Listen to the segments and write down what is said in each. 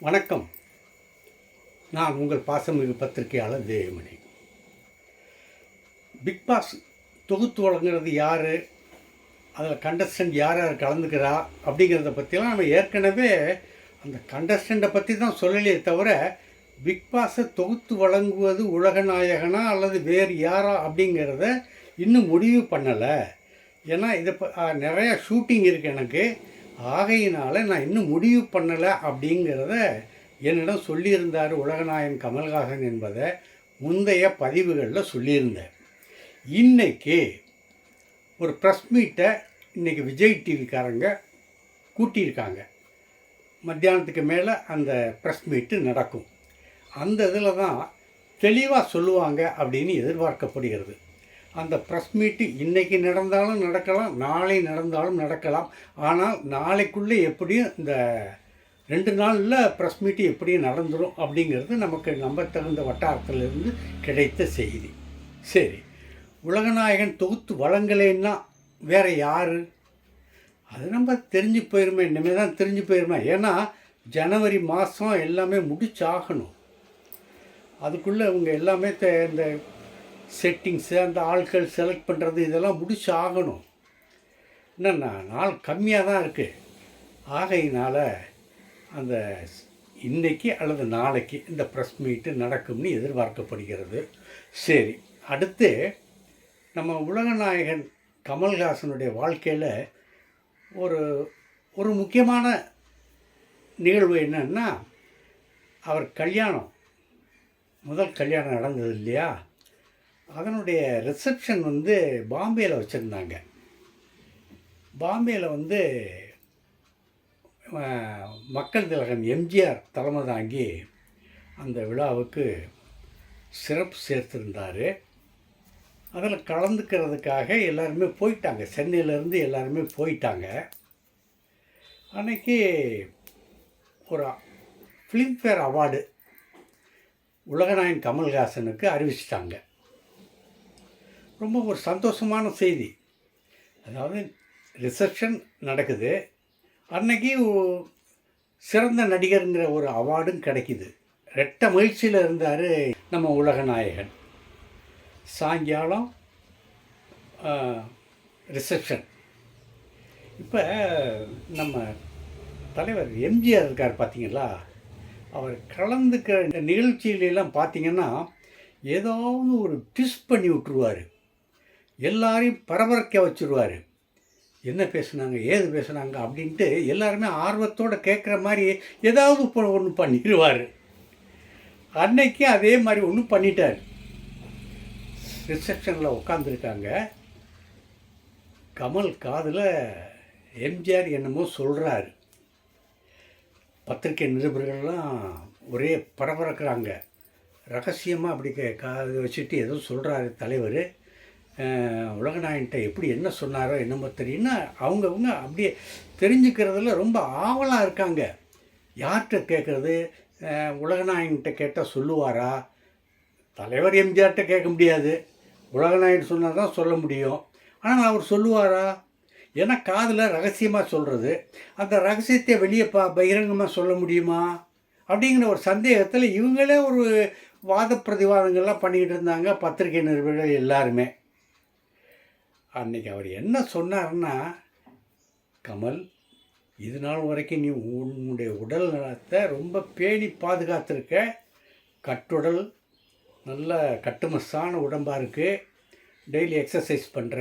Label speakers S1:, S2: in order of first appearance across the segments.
S1: வணக்கம். நான் உங்கள் பாசமிகு பத்திரிகையாளர் தேவமணி பிக் பாஸ் தொகுத்து வழங்குறது யார்? அதில் கண்டஸ்டன்ட் யார் யார் கலந்துக்கிறா? அப்படிங்கிறத பற்றிலாம் நம்ம ஏற்கனவே அந்த கண்டஸ்டண்ட்டை பற்றி தான் சொல்லலையே தவிர பிக் பாஸை தொகுத்து வழங்குவது உலக நாயகனா அல்லது வேறு யாரா அப்படிங்கிறத இன்னும் முடிவு பண்ணலை. ஏன்னா இதை ப- நிறையா ஷூட்டிங் இருக்குது எனக்கு. ஆகையினால் நான் இன்னும் முடிவு பண்ணலை அப்படிங்கிறத என்னிடம் சொல்லியிருந்தார் உலகநாயன் கமல்ஹாசன் என்பதை முந்தைய பதிவுகளில் சொல்லியிருந்தேன் இன்னைக்கு ஒரு ப்ரெஸ் மீட்டை இன்றைக்கி விஜய் டிவிக்காரங்க கூட்டியிருக்காங்க. மத்தியானத்துக்கு மேலே அந்த ப்ரெஸ் மீட்டு நடக்கும். அந்த இதில் தான் தெளிவாக சொல்லுவாங்க அப்படின்னு எதிர்பார்க்கப்படுகிறது. அந்த ப்ரெஸ் மீட்டு இன்றைக்கி நடந்தாலும் நடக்கலாம் நாளை நடந்தாலும் நடக்கலாம். ஆனால் நாளைக்குள்ளே எப்படியும் இந்த ரெண்டு நாளில் ப்ரெஸ் மீட்டு எப்படியும் நடந்துடும் அப்படிங்கிறது நமக்கு நம்பத்தகுந்த வட்டாரத்திலிருந்து கிடைத்த செய்தி. சரி உலகநாயகன் தொகுத்து வழங்கலைன்னா வேறு யார்? அது நம்ம தெரிஞ்சு போயிருமே இனிமேல் தான் தெரிஞ்சு போயிருமே. ஏன்னா ஜனவரி மாதம் எல்லாமே முடிச்சாகணும். அதுக்குள்ளே இவங்க எல்லாமே இந்த செட்டிங்ஸு அந்த ஆட்கள் செலக்ட் பண்ணுறது இதெல்லாம் முடிச்சு ஆகணும். என்னென்னா நாள் கம்மியாக தான் இருக்குது ஆகையினால் அந்த இன்றைக்கி அல்லது நாளைக்கு இந்த ப்ரெஸ் மீட்டு நடக்கும்னு எதிர்பார்க்கப்படுகிறது. சரி அடுத்து நம்ம உலகநாயகன் கமல்ஹாசனுடைய வாழ்க்கையில் ஒரு ஒரு முக்கியமான நிகழ்வு என்னன்னா அவர் கல்யாணம் முதல் கல்யாணம் நடந்தது இல்லையா? அதனுடைய ரிசப்ஷன் வந்து பாம்பேயில் வச்சுருந்தாங்க. பாம்பேயில் வந்து மக்கள் திலகம் எம்ஜிஆர் தலைமை தாங்கி அந்த விழாவுக்கு சிறப்பு சேர்த்துருந்தார். அதில் கலந்துக்கிறதுக்காக எல்லாருமே போயிட்டாங்க. சென்னையிலேருந்து எல்லாருமே போயிட்டாங்க. அன்னைக்கு ஒரு ஃபிலிம்ஃபேர் அவார்டு உலகநாயகன் கமல்ஹாசனுக்கு அறிவிச்சிட்டாங்க. ரொம்ப ஒரு சந்தோஷமான செய்தி. அதாவது ரிசப்ஷன் நடக்குது. அன்னைக்கு சிறந்த நடிகருங்கிற ஒரு அவார்டும் கிடைக்குது. ரெட்ட மகிழ்ச்சியில் இருந்தார் நம்ம உலக நாயகன். சாயங்காலம் ரிசப்ஷன் இப்போ நம்ம தலைவர் எம்ஜிஆர் இருக்கார் பார்த்தீங்களா அவர் கலந்துக்கிற இந்த பார்த்தீங்கன்னா ஏதாவது ஒரு ட்விஸ்ட் பண்ணி விட்டுருவார். எல்லாரையும் பரபரக்க வச்சுருவார். என்ன பேசுனாங்க ஏது பேசுனாங்க அப்படின்ட்டு எல்லாருமே ஆர்வத்தோடு கேட்குற மாதிரி ஏதாவது இப்போ ஒன்று பண்ணிடுவார் அன்னைக்கு அதே மாதிரி ஒன்று பண்ணிட்டார். ரிசப்ஷனில் உட்காந்துருக்காங்க கமல் காதில் எம்ஜிஆர் என்னமோ சொல்கிறாரு பத்திரிக்கை நிருபர்கள்லாம் ஒரே பரபரக்கிறாங்க. ரகசியமாக அப்படி கே காது வச்சுட்டு ஏதோ சொல்கிறாரு தலைவர். உலகநாயன்ட்ட எப்படி என்ன சொன்னாரோ என்னமோ தெரியும்னா அவங்கவுங்க அப்படியே தெரிஞ்சுக்கிறதுல ரொம்ப ஆவலாக இருக்காங்க. யார்கிட்ட கேட்குறது உலகநாயன்கிட்ட கேட்டால் சொல்லுவாரா? தலைவர் எம்ஜிஆர்கிட்ட கேட்க முடியாது. உலகநாயன் சொன்னால் தான் சொல்ல முடியும். ஆனால் அவர் சொல்லுவாரா? ஏன்னா காதில் ரகசியமாக சொல்கிறது அந்த ரகசியத்தை வெளியே பா பகிரங்கமாக சொல்ல முடியுமா? அப்படிங்கிற ஒரு சந்தேகத்தில் இவங்களே ஒரு வாத பிரதிவாதங்கள்லாம் பண்ணிக்கிட்டு இருந்தாங்க பத்திரிகை நிருபர்கள் எல்லாருமே. அன்னைக்கு அவர் என்ன சொன்னார்னா கமல் இது நாள் வரைக்கும் நீ உன்னுடைய உடல் நலத்தை ரொம்ப பேணி பாதுகாத்திருக்க. கட்டுடல் நல்ல கட்டுமஸ்தான உடம்பாக இருக்குது டெய்லி எக்ஸசைஸ் பண்ணுற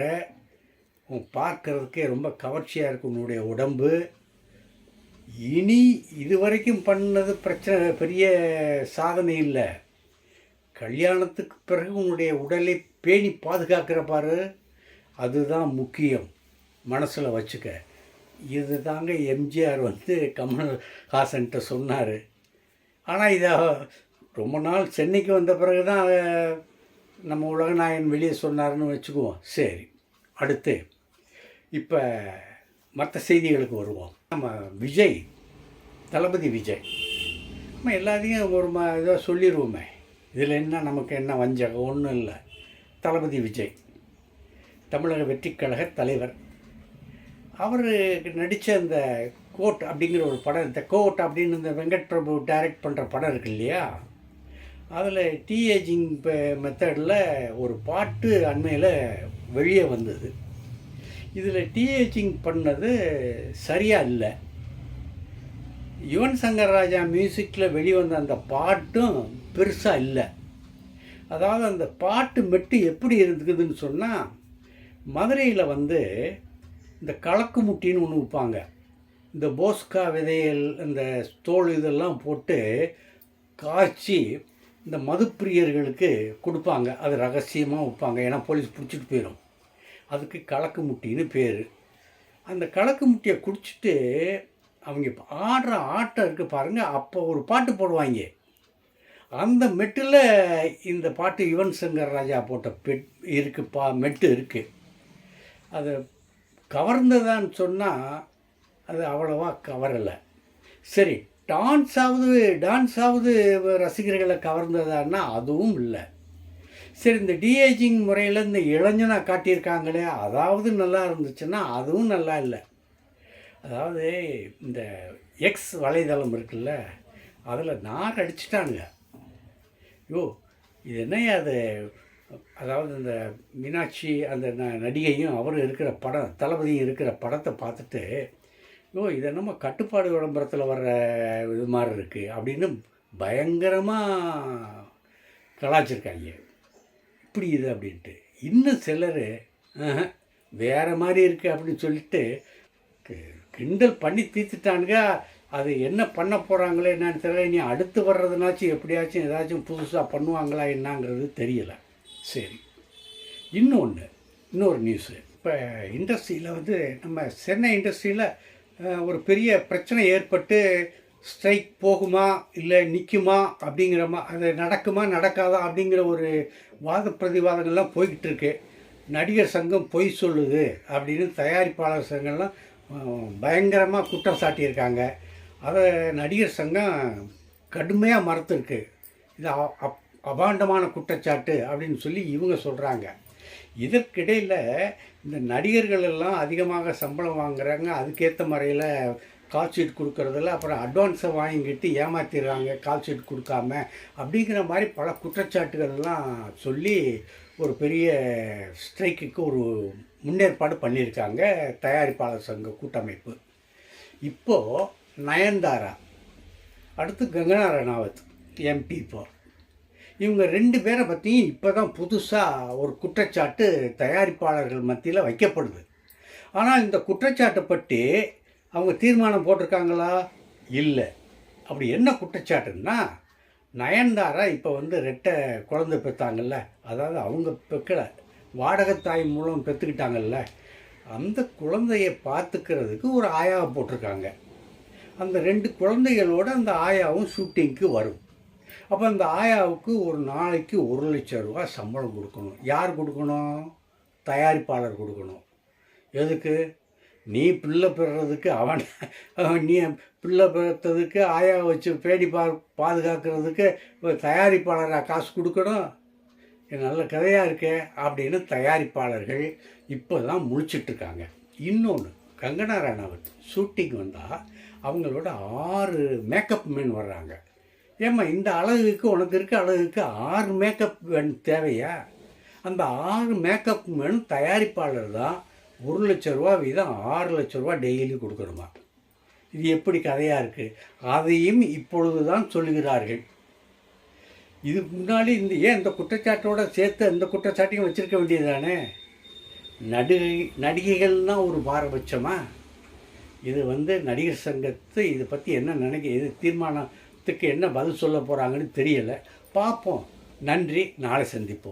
S1: உன் பார்க்கறதுக்கே ரொம்ப கவர்ச்சியாக இருக்கு உன்னுடைய உடம்பு. இனி இது வரைக்கும் பண்ணது பிரச்சனை பெரிய சாதனை இல்லை. கல்யாணத்துக்கு பிறகு உன்னுடைய உடலை பேணி பாதுகாக்கிற பாரு. அதுதான் முக்கியம். மனசில் வச்சுக்க. இது தாங்க எம்ஜிஆர் வந்து கமல்ஹாசன்கிட்ட சொன்னார். ஆனால் இதை ரொம்ப நாள் சென்னைக்கு வந்த பிறகு தான் நம்ம உலகநாயகன் வெளியே சொன்னார்னு வச்சுக்குவோம். சரி அடுத்து. இப்போ மற்ற செய்திகளுக்கு வருவோம். நம்ம விஜய் தளபதி விஜய். நம்ம எல்லாத்தையும் ஒரு ம இதாக சொல்லிடுவோமே இதில் என்ன நமக்கு என்ன வஞ்சகம்? ஒன்றும் இல்லை. தளபதி விஜய். தமிழக வெற்றிக்கழக தலைவர். அவர் நடித்த அந்த கோட் அப்படிங்கிற ஒரு படம் இந்த கோட் அப்படின்னு இந்த வெங்கட் பிரபு டைரக்ட் பண்ணுற படம் இருக்கு இல்லையா? அதில் டீஏஜிங் மெத்தடில் ஒரு பாட்டு அண்மையில் வெளியே வந்தது. இதில் டீஏஜிங் பண்ணது சரியாக இல்லை. யுவன் சங்கர் ராஜா மியூசிக்கில் வெளிவந்த அந்த பாட்டும் பெருசாக இல்லை. அதாவது அந்த பாட்டு மெட்டு எப்படி இருக்குதுன்னு சொன்னால் மதுரையில் வந்து இந்த கலக்கு முட்டின்னு ஒன்று விற்பாங்க இந்த போஸ்கா விதையல் இந்த தோல் இதெல்லாம் போட்டு காய்ச்சி இந்த மதுப்பிரியர்களுக்கு கொடுப்பாங்க. அது ரகசியமாக வைப்பாங்க. ஏன்னா போலீஸ் பிடிச்சிட்டு போயிடும் அதுக்கு கலக்கு முட்டின்னு பேர். அந்த கலக்கு முட்டியை குடிச்சிட்டு அவங்க ஆடுற ஆட்டம் இருக்குது பாருங்கள் அப்போ ஒரு பாட்டு போடுவாங்க. அந்த மெட்டில் இந்த பாட்டு யுவன் சங்கர் ராஜா போட்ட பெட் இருக்குது பா மெட்டு இருக்குது அது கவர்ந்ததான்னு சொன்னால் அது அவ்வளோவா கவரலை. சரி டான்ஸ் ஆகுது டான்ஸ் ஆகுது ரசிகர்களை கவர்ந்ததான்னா அதுவும் இல்லை. சரி இந்த டிஏஜிங் முறையில் இந்த இளைஞனாக காட்டியிருக்காங்களே அதாவது நல்லா இருந்துச்சுன்னா அதுவும் நல்லா இல்லை. அதாவது இந்த எக்ஸ் வலைதளம் இருக்குல்ல அதில் நார் அடிச்சிட்டானுங்க. யோ இது என்னையா அது? அதாவது இந்த மீனாட்சி அந்த ந நடிகையும் அவரும் இருக்கிற படம் தளபதியும் இருக்கிற படத்தை பார்த்துட்டு ஓ இது என்னமோ கட்டுப்பாடு விளம்பரத்தில் வர்ற இது மாதிரி இருக்குது அப்படின்னு பயங்கரமாக கலாச்சிருக்காங்க இப்படி இது அப்படின்ட்டு. இன்னும் சிலர் வேறு மாதிரி இருக்குது அப்படின்னு சொல்லிட்டு கி- கிண்டல் பண்ணி தீர்த்துட்டானுங்க. அது என்ன பண்ண போகிறாங்களே என்னன்னு தெரியல. இனி அடுத்து வர்றதுனாச்சும் எப்படியாச்சும் ஏதாச்சும் புதுசாக பண்ணுவாங்களா என்னங்கிறது தெரியலை. சரி. இன்னொன்று இன்னொரு நியூஸு இப்போ இண்டஸ்ட்ரியில் வந்து நம்ம சென்னை இண்டஸ்ட்ரியில் ஒரு பெரிய பிரச்சனை ஏற்பட்டு ஸ்ட்ரைக் போகுமா இல்லை நிற்குமா அப்படிங்கிற மா அது நடக்குமா நடக்காதா அப்படிங்கிற ஒரு வாத பிரதிவாதங்கள்லாம் போய்கிட்டு இருக்கு நடிகர் சங்கம் பொய் சொல்லுது அப்படின்னு தயாரிப்பாளர் சங்கம்லாம் பயங்கரமாக குற்றம் சாட்டியிருக்காங்க. அதை நடிகர் சங்கம் கடுமையாக மறுத்துருக்கு. இது அப்- அபாண்டமான குற்றச்சாட்டு அப்படின்னு சொல்லி இவங்க சொல்கிறாங்க இதற்கிடையில் இந்த நடிகர்கள் எல்லாம் அதிகமாக சம்பளம் வாங்குறாங்க. அதுக்கேற்ற முறையில் கால் ஷீட் கொடுக்குறதில்ல அப்புறம் அட்வான்ஸை வாங்கிக்கிட்டு ஏமாத்திடுறாங்க கால் ஷீட் கொடுக்காம அப்படிங்கிற மாதிரி பல குற்றச்சாட்டுகள்லாம் சொல்லி ஒரு பெரிய ஸ்ட்ரைக்குக்கு ஒரு முன்னேற்பாடு பண்ணியிருக்காங்க தயாரிப்பாளர் சங்க கூட்டமைப்பு. இப்போது நயன்தாரா அடுத்து கங்கனா ரணாவத் எம்பி இப்போ இவங்க ரெண்டு பேரை பற்றியும் இப்போ தான் புதுசாக ஒரு குற்றச்சாட்டு தயாரிப்பாளர்கள் மத்தியில் வைக்கப்படுது. ஆனால் இந்த குற்றச்சாட்டை பற்றி அவங்க தீர்மானம் போட்டிருக்காங்களா? இல்லை. அப்படி என்ன குற்றச்சாட்டுன்னா நயன்தாரா இப்போ வந்து ரெட்டை குழந்தை பெற்றாங்கல்ல அதாவது அவங்க பெக்கலை வாடகத்தாய் மூலம் பெற்றுக்கிட்டாங்கல்ல அந்த குழந்தையை பார்த்துக்கிறதுக்கு ஒரு ஆயாவை போட்டிருக்காங்க. அந்த ரெண்டு குழந்தைகளோட அந்த ஆயாவும் ஷூட்டிங்க்கு வரும். அப்போ அந்த ஆயாவுக்கு ஒரு நாளைக்கு ஒரு லட்சம் ரூபா சம்பளம் கொடுக்கணும். யார் கொடுக்கணும்? தயாரிப்பாளர் கொடுக்கணும். எதுக்கு? நீ பிள்ளை பெறதுக்கு அவன் அவன் நீ பிள்ளை பெற்றதுக்கு ஆயா வச்சு பேடி பா பாதுகாக்கிறதுக்கு தயாரிப்பாளராக காசு கொடுக்கணும்? நல்ல கதையாக இருக்கே அப்படின்னு தயாரிப்பாளர்கள் இப்போ தான் முழிச்சிட்ருக்காங்க. இன்னொன்று கங்கனா ராணாவத் ஷூட்டிங் வந்தால் அவங்களோட ஆறு மேக்கப் மேன் வர்றாங்க. ஏம்மா இந்த அழகுக்கு உனக்கு இருக்க அழகுக்கு ஆறு மேக்கப் மேன் தேவையா? அந்த ஆறு மேக்கப் வேணும் தயாரிப்பாளர் தான் ஒரு லட்ச ரூபா வீதம் ஆறு லட்ச ரூபா டெய்லி கொடுக்கணுமா? இது எப்படி கதையாக இருக்குது அதையும் இப்பொழுது தான் சொல்லுகிறார்கள். இதுக்கு முன்னாடி இந்த ஏன் இந்த குற்றச்சாட்டோட சேர்த்து இந்த குற்றச்சாட்டையும் வச்சிருக்க வேண்டியதுதானே? நடிகை நடிகைகள்னா ஒரு பாரபட்சமாக இது வந்து நடிகர் சங்கத்து இதை பற்றி என்ன நினைக்க இது தீர்மானம் என்ன பதில் சொல்ல போகிறாங்கன்னு தெரியலை. பார்ப்போம். நன்றி. நாளை சந்திப்போம்.